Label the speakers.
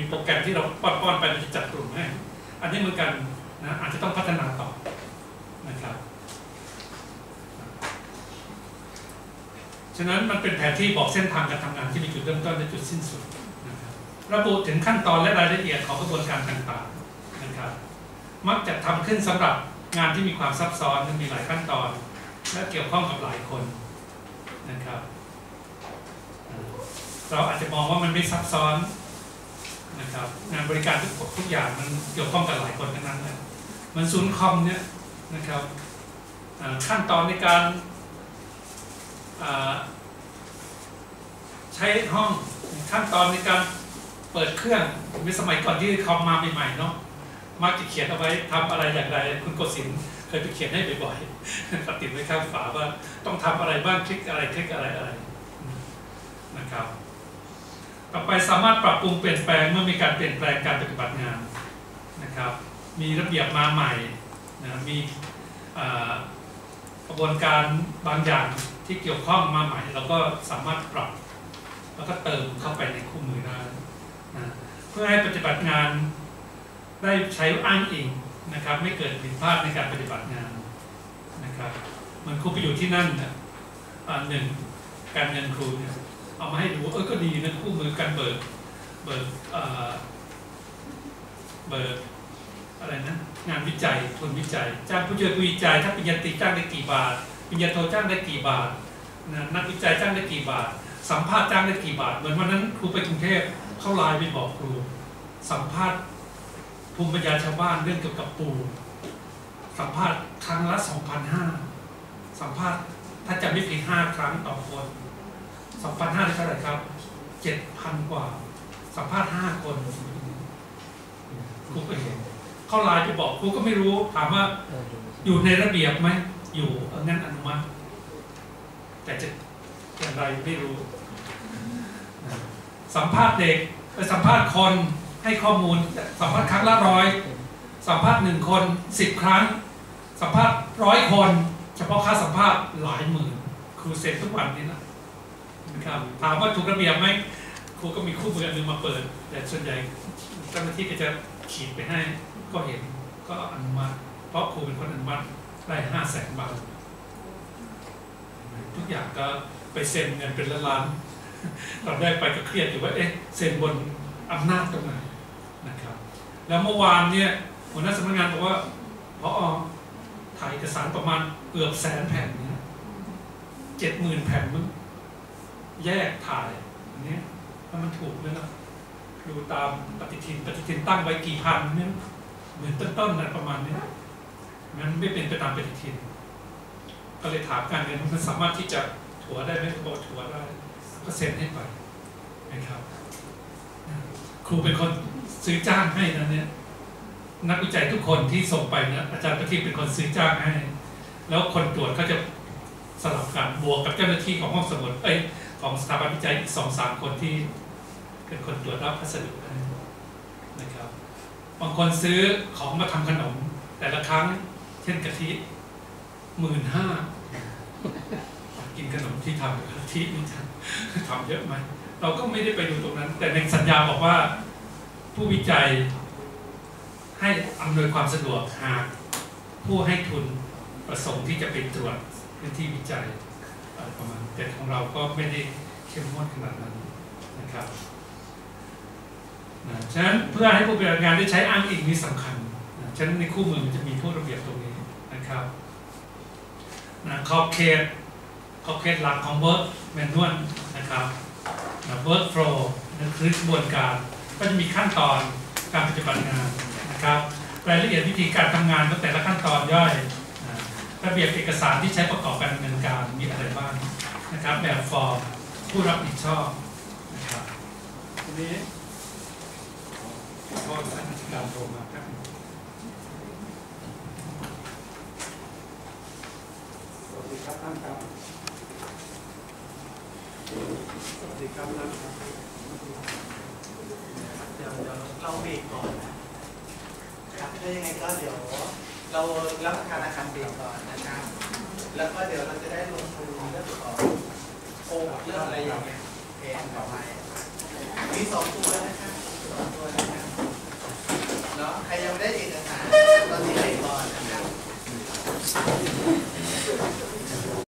Speaker 1: มีโปรแกรมที่เราป้อนๆไปมันจะจัดกลุ่มให้ อันนี้เหมือนกันนะอาจจะต้องพัฒนาต่อนะครับ ฉะนั้นมันเป็นแผนที่บอกเส้นทางการทำงานที่มีจุดเริ่มต้นและจุดสิ้นสุดนะครับระบุถึงขั้นตอนและรายละเอียดของกระบวนการต่างๆนะครับ มักจะทำขึ้นสำหรับงานที่มีความซับซ้อนและมีหลายขั้นตอน และเกี่ยวข้องกับหลายคนนะครับ เราอาจจะมองว่ามันไม่ซับซ้อน นะครับงานบริการทุกทุกอย่างมันเกี่ยวข้องกับหลายคนทั้งนั้นเลยมันศูนย์คอมเนี่ยนะครับขั้นตอนในการใช้ห้องขั้นตอนในการเปิดเครื่องในสมัยก่อนที่คอมมาใหม่ๆเนาะมักจะเขียนเอาไว้ทำอะไรอย่างไร คุณกศินทร์เคยไปเขียนให้บ่อยๆติดไว้ข้างฝาว่าต้องทำอะไรบ้างคลิกอะไรคลิกอะไรอะไรนะครับ ต่อไปสามารถปรับปรุงเปลี่ยนแปลงเมื่อมีการเปลี่ยนแปลงการปฏิบัติงานนะครับ มีระเบียบมาใหม่นะมีกระบวนการบางอย่างที่เกี่ยวข้องมาใหม่เราก็สามารถปรับ แล้วก็เติมเข้าไปในคู่มือได้นะเพื่อให้ปฏิบัติงานได้ใช้อ้างอิงนะครับ ไม่เกิดผิดพลาดในการปฏิบัติงานนะครับเหมันครูไปอยู่ที่นั่นนะอ่าหนึ่งการเงินครูเนี่ย เอามาให้ดูเออก็ดีนะคู่มือการเบิกเบิกเอ่อเบิกอะไรนะงานวิจัยทุนวิจัย จ้างผู้ช่วยผู้วิจัยถ้าปริญญาตรีจ้างได้กี่บาทปริญญาโทจ้างได้กี่บาทนะนักวิจัยจ้างได้กี่บาท สัมภาษณ์จ้างได้กี่บาท เหมือนวันนั้นครูไปกรุงเทพเข้าไลน์ไปบอกครู สัมภาษณ์ภูมิปัญญาชาวบ้านเรื่องเกี่ยวกับปูสัมภาษณ์ครั้งละ2,500สัมภาษณ์ถ้าจำไม่ผิด5ครั้งต่อคน 2,500ได้เท่าไหร่ครับ 7,000 กว่า สัมภาษณ์5คนครูก็เห็น เข้าไลน์ไปบอกครูก็ไม่รู้ ถามว่าอยู่ในระเบียบไหม อยู่เอองั้นอนุมัติ แต่จะอย่างไรไม่รู้ สัมภาษณ์เด็กไปสัมภาษณ์คนให้ข้อมูล สัมภาษณ์ครั้งละร้อย สัมภาษณ์หนึ่งคนสิบครั้ง สัมภาษณ์ร้อยคน เฉพาะค่าสัมภาษณ์หลายหมื่นครูเซ็นทุกวันนี้นะ ครับถามว่าถูกระเบียบไหมครูก็มีคู่มืออันหนึงมาเปิด แต่ส่วนใหญ่เจ้าหน้าที่ก็จะขีดไปให้ ก็เห็นก็อนุมัติเพราะครูเป็นคนอนุมัติได้ห้าแสนบาททุกอย่างก็ไปเซ็นเงินเป็นล้านล้านๆตอนแรกไปก็เครียดอยู่ว่าเอ๊ะเซ็นบนอำนาจตรงไหนนะครับ แล้วเมื่อวานเนี่ยหัวหน้าสำนักงานบอกว่าพอถ่ายเอกสารประมาณเกือบแสนแผ่นนะเจ็ดหมื่นแผ่นมึง แยกถ่ายอันนี้ถ้ามันถูกเลยนะดูตามปฏิทินปฏิทินตั้งไว้กี่พันเนี่ยเหมือนต้นๆนะประมาณนี้มันไม่เป็นไปตามปฏิทิน ก็เลยถามการเงินมันสามารถที่จะถัวได้ไหมบอกถัวได้ก็เซ็นให้ไปนะครับครูเป็นคนซื้อจ้างให้นะเนี่ยนักวิจัยทุกคนที่ส่งไปนะอาจารย์ประทีปเป็นคนซื้อจ้างให้ แล้วคนตรวจก็จะสลับกันบวกกับเจ้าหน้าที่ของห้องสมุดเอ้ย ของสถาบันวิจัยอีกสองสามคนที่เป็นคนตรวจรับพัสดุนะครับ บางคนซื้อของมาทำขนม แต่ละครั้ง เช่นกะทิหมื่นห้ากินขนมที่ทำกับกะทินี่จะทำเยอะไหมเราก็ไม่ได้ไปดูตรงนั้น แต่ในสัญญาบอกว่า ผู้วิจัยให้อำนวยความสะดวกหากผู้ให้ทุนประสงค์ที่จะไปตรวจพื้นที่วิจัย อะไรประมาณแต่ของเราก็ไม่ได้เข้มงวดขนาดนั้นนะครับนะฉะนั้นเพื่อให้ผู้ปฏิบัติงานได้ใช้อ้างอิงนี่สำคัญนะฉะนั้นในคู่มือมันจะมีพวกระเบียบตรงนี้นะครับนะขอบเขตขอบเขตหลักของ work manual นะครับนะ work flow นั่นคือกระบวนการก็จะมีขั้นตอนการปฏิบัติงานนะครับรายละเอียดวิธีการทำงานของแต่ละขั้นตอนย่อย ระเบียบเอกสารที่ใช้ประกอบการดำเนินการมีอะไรบ้างนะครับ แบบฟอร์มผู้รับผิดชอบนะครับทีนี้ก็ท่านธิการโทรมาครับสวัสดีครับท่านครับสวัสดีครับท่านครับ
Speaker 2: เดี๋ยวเดี๋ยวเราเบรกก่อนนะครับถ้ายังไงก็เดี๋ยว เรารับประทานอาหารเบรกก่อนนะครับ แล้วก็เดี๋ยวเราจะได้ลงทุนเรื่องของโคเรื่องอะไรอย่างเงี้ยเพนต่อไปมีสองตัวนะครับสองตัวนะครับเนาะใครยังไม่ได้เอกสารตอนนี้เอกก่อนนะครับ